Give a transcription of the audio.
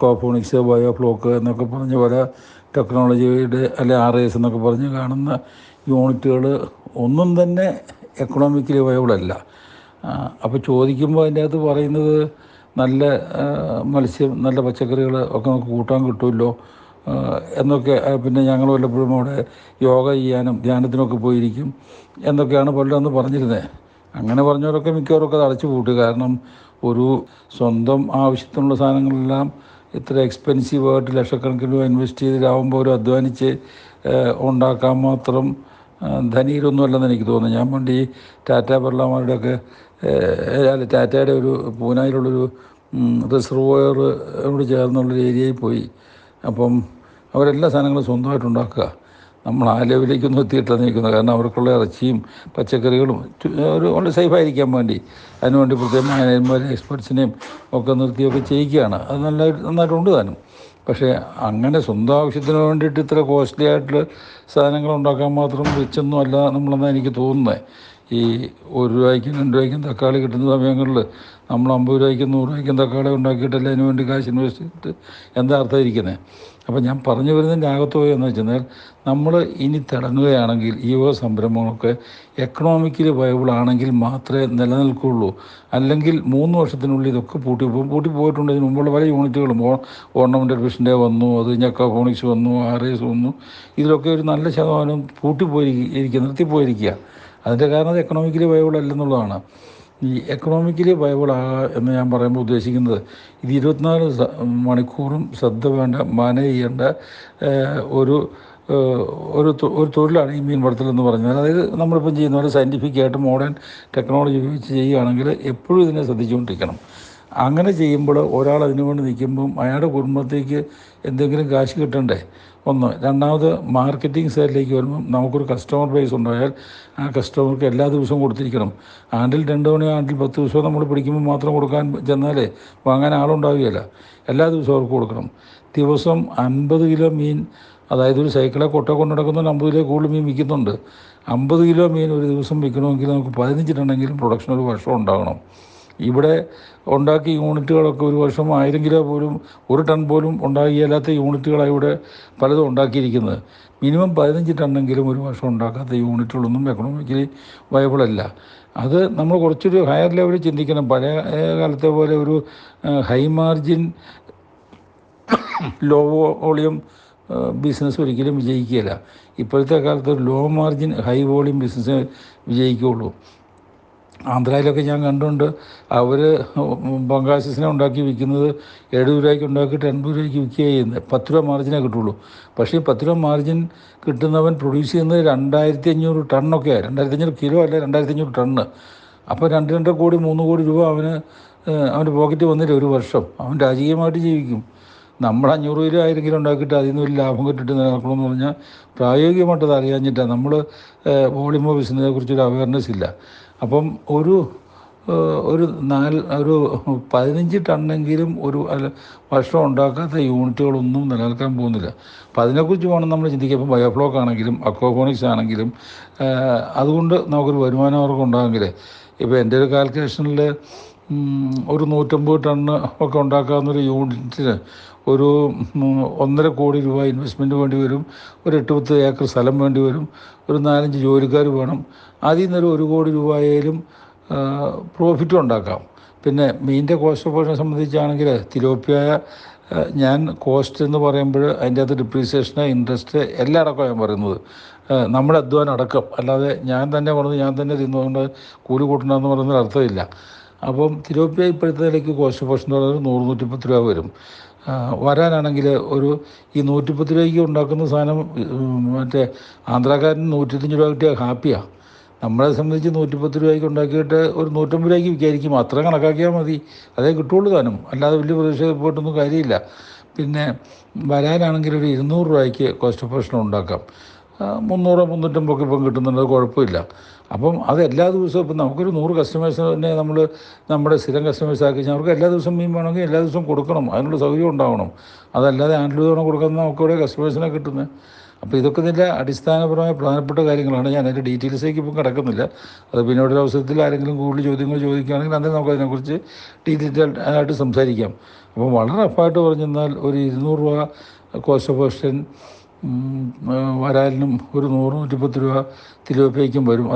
കോഫോണിക്സ് biofloc എന്നൊക്കെ പറഞ്ഞ് പല ടെക്നോളജിയുടെ അല്ലെ ആർ എസ് എന്നൊക്കെ പറഞ്ഞ് കാണുന്ന യൂണിറ്റുകൾ ഒന്നും തന്നെ എക്കണോമിക്കലി അല്ല. അപ്പോൾ ചോദിക്കുമ്പോൾ അതിന്റെ അകത്ത് പറയുന്നത് നല്ല മത്സ്യം നല്ല പച്ചക്കറികൾ ഒക്കെ നമുക്ക് കൂട്ടാൻ കിട്ടുമല്ലോ എന്നൊക്കെ പിന്നെ ഞങ്ങൾ വല്ലപ്പോഴും അവിടെ യോഗ ചെയ്യാനും ധ്യാനത്തിനൊക്കെ പോയിരിക്കും എന്നൊക്കെയാണ് പലരും പറഞ്ഞിരുന്നത് അങ്ങനെ പറഞ്ഞവരൊക്കെ മിക്കവരൊക്കെ അത് അടച്ചു കാരണം ഒരു സ്വന്തം ആവശ്യത്തിനുള്ള സാധനങ്ങളെല്ലാം ഇത്ര എക്സ്പെൻസീവായിട്ട് ലക്ഷക്കണക്കിന് രൂപ ഇൻവെസ്റ്റ് ചെയ്തിട്ടാവുമ്പോൾ ഒരു അധ്വാനിച്ച് ഉണ്ടാക്കാൻ മാത്രം ധനീരൊന്നുമല്ലെന്ന് എനിക്ക് തോന്നുന്നു. ഞാൻ പണ്ട് ഈ ടാറ്റ ബിർളമാരുടെയൊക്കെ അല്ല ടാറ്റയുടെ ഒരു പൂനായിലുള്ളൊരു റിസർവോയറോട് ചേർന്നുള്ളൊരു ഏരിയയിൽ പോയി. അപ്പം അവരെല്ലാ സാധനങ്ങളും സ്വന്തമായിട്ട് ഉണ്ടാക്കുക. നമ്മൾ ആ ലെവലിലേക്കൊന്നും എത്തിയിട്ടില്ല നിൽക്കുന്നത്. കാരണം അവർക്കുള്ള ഇറച്ചിയും പച്ചക്കറികളും ഒരു വളരെ സേഫായിരിക്കാൻ വേണ്ടി. അതിനുവേണ്ടി പ്രത്യേകം മാനേജ്മെന്റ് എക്സ്പെർട്സിനെയും ഒക്കെ നിർത്തിയൊക്കെ ചെയ്യിക്കുകയാണ്. അത് നല്ല നന്നായിട്ടുണ്ട് താനും. പക്ഷേ അങ്ങനെ സ്വന്തം ആവശ്യത്തിന് വേണ്ടിയിട്ട് ഇത്ര കോസ്റ്റ്ലി ആയിട്ടുള്ള സാധനങ്ങൾ ഉണ്ടാക്കാൻ മാത്രം വെച്ചൊന്നും അല്ല നമ്മളെന്നാണ് എനിക്ക് തോന്നുന്നത് ഈ ഒരു രൂപയ്ക്കും രണ്ട് രൂപയ്ക്കും തക്കാളി കിട്ടുന്ന സമയങ്ങളിൽ നമ്മൾ അമ്പത് രൂപയ്ക്കും നൂറ് രൂപയ്ക്കും തക്കാളി ഉണ്ടാക്കിയിട്ടല്ലേ അതിന് വേണ്ടി കാശ് ഇൻവെസ്റ്റ് ചെയ്തിട്ട്? എന്താ അർത്ഥം ഇരിക്കുന്നത് അപ്പം ഞാൻ പറഞ്ഞു വരുന്നതിന്റെ അകത്ത് പോയി എന്ന് വെച്ചാൽ നമ്മൾ ഇനി തിളങ്ങുകയാണെങ്കിൽ ഈ വക സംരംഭങ്ങളൊക്കെ എക്കണോമിക്കലി വയബിൾ ആണെങ്കിൽ മാത്രമേ നിലനിൽക്കുകയുള്ളൂ അല്ലെങ്കിൽ മൂന്ന് വർഷത്തിനുള്ളിൽ ഇതൊക്കെ പൂട്ടി പോകും. പൂട്ടി പോയിട്ടുണ്ട്. ഇതിന് മുമ്പുള്ള പല യൂണിറ്റുകളും. ഓർണമെന്റൽ ഫിഷിന്റെ വന്നു അത് ഞക്കഫോണിക്സ് വന്നു ആർ എസ് വന്നു. ഇതിലൊക്കെ ഒരു നല്ല ശതമാനം പൂട്ടിപ്പോയിരിക്കുക നിർത്തിപ്പോയിരിക്കുക അതിന്റെ കാരണം അത് എക്കണോമിക്കലി വയബിൾ അല്ലെന്നുള്ളതാണ്. ഈ എക്കണോമിക്കലി ആ എന്ന് ഞാൻ പറയുമ്പോൾ ഉദ്ദേശിക്കുന്നത് ഇത് ഇരുപത്തിനാല് മണിക്കൂറും ശ്രദ്ധ വേണ്ട മാനേജ് ചെയ്യേണ്ട ഒരു ഒരു ഒരു തൊഴിലാണ് ഈ മീൻ വളർത്തൽ എന്ന് പറഞ്ഞാൽ. അതായത് നമ്മളിപ്പം ചെയ്യുന്ന പോലെ സയന്റിഫിക് ആയിട്ട് മോഡേൺ ടെക്നോളജി ഉപയോഗിച്ച് ചെയ്യുകയാണെങ്കിൽ എപ്പോഴും ഇതിനെ ശ്രദ്ധിച്ചുകൊണ്ടിരിക്കണം. അങ്ങനെ ചെയ്യുമ്പോൾ ഒരാൾ അതിനു വേണ്ടി നിൽക്കുമ്പം അയാളുടെ കുടുംബത്തേക്ക് എന്തെങ്കിലും കാശ് കിട്ടണ്ടേ? ഒന്ന്. രണ്ടാമത് മാർക്കറ്റിംഗ് സൈഡിലേക്ക് വരുമ്പോൾ നമുക്കൊരു കസ്റ്റമർ ബേസ് ഉണ്ടായാൽ ആ കസ്റ്റമർക്ക് എല്ലാ ദിവസവും കൊടുത്തിരിക്കണം. ആണ്ടിൽ രണ്ട് മണി ആണ്ടിൽ പത്ത് ദിവസവും നമ്മൾ പിടിക്കുമ്പോൾ മാത്രം കൊടുക്കാൻ ചെന്നാലേ വാങ്ങാൻ ആളുണ്ടാവുകയില്ല. എല്ലാ ദിവസവും അവർക്ക് കൊടുക്കണം. ദിവസം അൻപത് കിലോ മീൻ അതായത് ഒരു സൈക്കിളെ കൊട്ട കൊണ്ട് നടക്കുന്ന അമ്പത് കിലോ കൂടുതൽ മീൻ വിൽക്കുന്നുണ്ട്. അമ്പത് കിലോ മീൻ ഒരു ദിവസം വിൽക്കണമെങ്കിൽ നമുക്ക് പതിനഞ്ചിട്ടുണ്ടെങ്കിലും പ്രൊഡക്ഷൻ ഒരു വർഷം ഉണ്ടാകണം ഇവിടെ ഉണ്ടാക്കിയ യൂണിറ്റുകളൊക്കെ ഒരു വർഷം ആയിരം കിലോ പോലും ഒരു ടൺ പോലും ഉണ്ടാകിയല്ലാത്ത യൂണിറ്റുകളാണ് ഇവിടെ പലതും ഉണ്ടാക്കിയിരിക്കുന്നത്. മിനിമം പതിനഞ്ച് ടണ്ണെങ്കിലും ഒരു വർഷം ഉണ്ടാക്കാത്ത യൂണിറ്റുകളൊന്നും എക്കണോമിക്കലി വയബിളല്ല അത് നമ്മൾ കുറച്ചൊരു ഹയർ ലെവലിൽ ചിന്തിക്കണം. പഴയ കാലത്തെ പോലെ ഒരു high margin low volume business ഒരിക്കലും വിജയിക്കുകയില്ല. ഇപ്പോഴത്തെ കാലത്ത് low margin high volume business വിജയിക്കുകയുള്ളൂ. ആന്ധ്രയിലൊക്കെ ഞാൻ കണ്ടുകൊണ്ട് അവർ ബംഗാസിസിനെ ഉണ്ടാക്കി വിൽക്കുന്നത് എഴുപത് രൂപയ്ക്ക് ഉണ്ടാക്കിയിട്ട് എൺപത് രൂപയ്ക്ക് വിൽക്കുക ചെയ്യുന്നത്. പത്ത് രൂപ മാർജിനേ കിട്ടുള്ളൂ. പക്ഷേ പത്ത് രൂപ മാർജിൻ കിട്ടുന്നവൻ പ്രൊഡ്യൂസ് ചെയ്യുന്നത് രണ്ടായിരത്തി അഞ്ഞൂറ് ടണ്ണൊക്കെയാണ് രണ്ടായിരത്തി അഞ്ഞൂറ് കിലോ അല്ല രണ്ടായിരത്തി അഞ്ഞൂറ് ടണ്ണ് അപ്പോൾ രണ്ട് രണ്ടര കോടി മൂന്ന് കോടി രൂപ അവന് അവന്റെ പോക്കറ്റ് വന്നില്ല ഒരു വർഷം. അവൻ രാജകീയമായിട്ട് ജീവിക്കും. നമ്മൾ അഞ്ഞൂറ് കിലോ ആയിരം കിലോ ഉണ്ടാക്കിയിട്ട് അതിൽ നിന്ന് വലിയ ലാഭം കിട്ടിയിട്ട് നിലനിൽക്കണമെന്ന് പറഞ്ഞാൽ പ്രായോഗികമായിട്ട് അത് അറിയാഞ്ഞിട്ടാണ്. നമ്മൾ വോളിമോ ബിസിനസിനെ കുറിച്ചൊരു അവയർനെസ് ഇല്ല. അപ്പം ഒരു ഒരു നാല് ഒരു പതിനഞ്ച് ടണ്ണെങ്കിലും ഒരു അല്ല വർഷം ഉണ്ടാക്കാത്ത യൂണിറ്റുകളൊന്നും നിലനിൽക്കാൻ പോകുന്നില്ല. അപ്പം അതിനെക്കുറിച്ച് വേണം നമ്മൾ ചിന്തിക്കുക. ഇപ്പം ബയോഫ്ലോക്ക് ആണെങ്കിലും അക്വാഫോണിക്സ് ആണെങ്കിലും അതുകൊണ്ട് നമുക്കൊരു വരുമാനമാർഗം ഉണ്ടാകുമെങ്കിൽ ഇപ്പോൾ എന്റെ ഒരു കാൽക്കുലേഷനിൽ ഒരു നൂറ്റമ്പത് ടണ്ണ് ഒക്കെ ഉണ്ടാക്കാവുന്ന ഒരു യൂണിറ്റിന് ഒരു ഒന്നര കോടി രൂപ ഇൻവെസ്റ്റ്മെന്റ് വേണ്ടി വരും. ഒരു എട്ട് പത്ത് ഏക്കർ സ്ഥലം വേണ്ടി വരും. ഒരു നാലഞ്ച് ജോലിക്കാർ വേണം. അതിൽ നിന്നൊരു ഒരു കോടി രൂപ ആയാലും പ്രോഫിറ്റും ഉണ്ടാക്കാം. പിന്നെ മീനിന്റെ കോസ്റ്റ് ഓപ്പറേഷനെ സംബന്ധിച്ചാണെങ്കിൽ തിലോപ്പിയ ഞാൻ കോസ്റ്റ് എന്ന് പറയുമ്പോൾ അതിന്റെ അകത്ത് ഡിപ്രീസിയേഷന് ഇൻട്രസ്റ്റ് എല്ലാം അടക്കം ഞാൻ പറയുന്നത്. നമ്മുടെ അധ്വാനം അടക്കം. അല്ലാതെ ഞാൻ തന്നെ പറഞ്ഞത് ഞാൻ തന്നെ തിന്നുകൊണ്ട് കൂലി കൂട്ടണമെന്ന് പറയുന്നതിൽ അർത്ഥമില്ല. അപ്പം തിരുവപ്പിയ ഇപ്പോഴത്തെ നിലയ്ക്ക് കോസ്റ്റ് എന്ന് പറയുന്നത് നൂറ് നൂറ്റിപ്പത്ത് രൂപ വരും. വരാനാണെങ്കിൽ ഒരു ഈ നൂറ്റിപ്പത്ത് രൂപയ്ക്ക് ഉണ്ടാക്കുന്ന സാധനം മറ്റേ ആന്ധ്രാക്കാരൻ നൂറ്റിത്തഞ്ച് രൂപ കിട്ടിയാൽ ഹാപ്പിയാണ് നമ്മളെ സംബന്ധിച്ച് നൂറ്റിപ്പത്ത് രൂപയ്ക്ക് ഉണ്ടാക്കിയിട്ട് ഒരു നൂറ്റമ്പത് രൂപയ്ക്ക് വിചാരിക്കും അത്ര കണക്കാക്കിയാൽ മതി. അതേ കിട്ടുള്ളൂ താനും അല്ലാതെ വലിയ പ്രതീക്ഷ പോയിട്ടൊന്നും കാര്യമില്ല. പിന്നെ വരാനാണെങ്കിൽ ഒരു ഇരുന്നൂറ് രൂപയ്ക്ക് കോസ്റ്റ് ഓഫ് ഉണ്ടാക്കാം. മുന്നൂറ് മുന്നൂറ്റമ്പതൊക്കെ ഇപ്പം കിട്ടുന്നുണ്ട് കുഴപ്പമില്ല. അപ്പം അത് എല്ലാ ദിവസവും ഇപ്പം നമുക്കൊരു നൂറ് കസ്റ്റമേഴ്സിനെ നമ്മൾ നമ്മുടെ സ്ഥിരം കസ്റ്റമേഴ്സ് ആക്കി കഴിഞ്ഞാൽ അവർക്ക് എല്ലാ ദിവസവും മീൻ വേണമെങ്കിൽ എല്ലാ ദിവസവും കൊടുക്കണം അതിനുള്ള സൗകര്യം ഉണ്ടാവണം. അതല്ലാതെ ആൻഡിൽ തവണ കൊടുക്കുന്ന നമുക്ക് ഇവിടെ കസ്റ്റമേഴ്സിനെ കിട്ടുന്നത്. അപ്പോൾ ഇതൊക്കെ ഇതിന്റെ അടിസ്ഥാനപരമായ പ്രധാനപ്പെട്ട കാര്യങ്ങളാണ്. ഞാൻ അതിന്റെ ഡീറ്റെയിൽസിലേക്ക് ഇപ്പം കിടക്കുന്നില്ല. അത് പിന്നീടൊരു അവസരത്തിൽ ആരെങ്കിലും കൂടുതൽ ചോദ്യങ്ങൾ ചോദിക്കുകയാണെങ്കിൽ അന്നേരം നമുക്ക് അതിനെക്കുറിച്ച് ഡീറ്റെയിൽ ആയിട്ട് സംസാരിക്കാം. അപ്പം വളരെ റഫായിട്ട് പറഞ്ഞെന്നാൽ ഒരു ഇരുന്നൂറ് രൂപ കോസ്റ്റ് ഓഫ് വരാലിനും ഒരു നൂറ് നൂറ്റിപ്പത്ത് രൂപ തിലോപ്പിയയ്ക്കും വരും.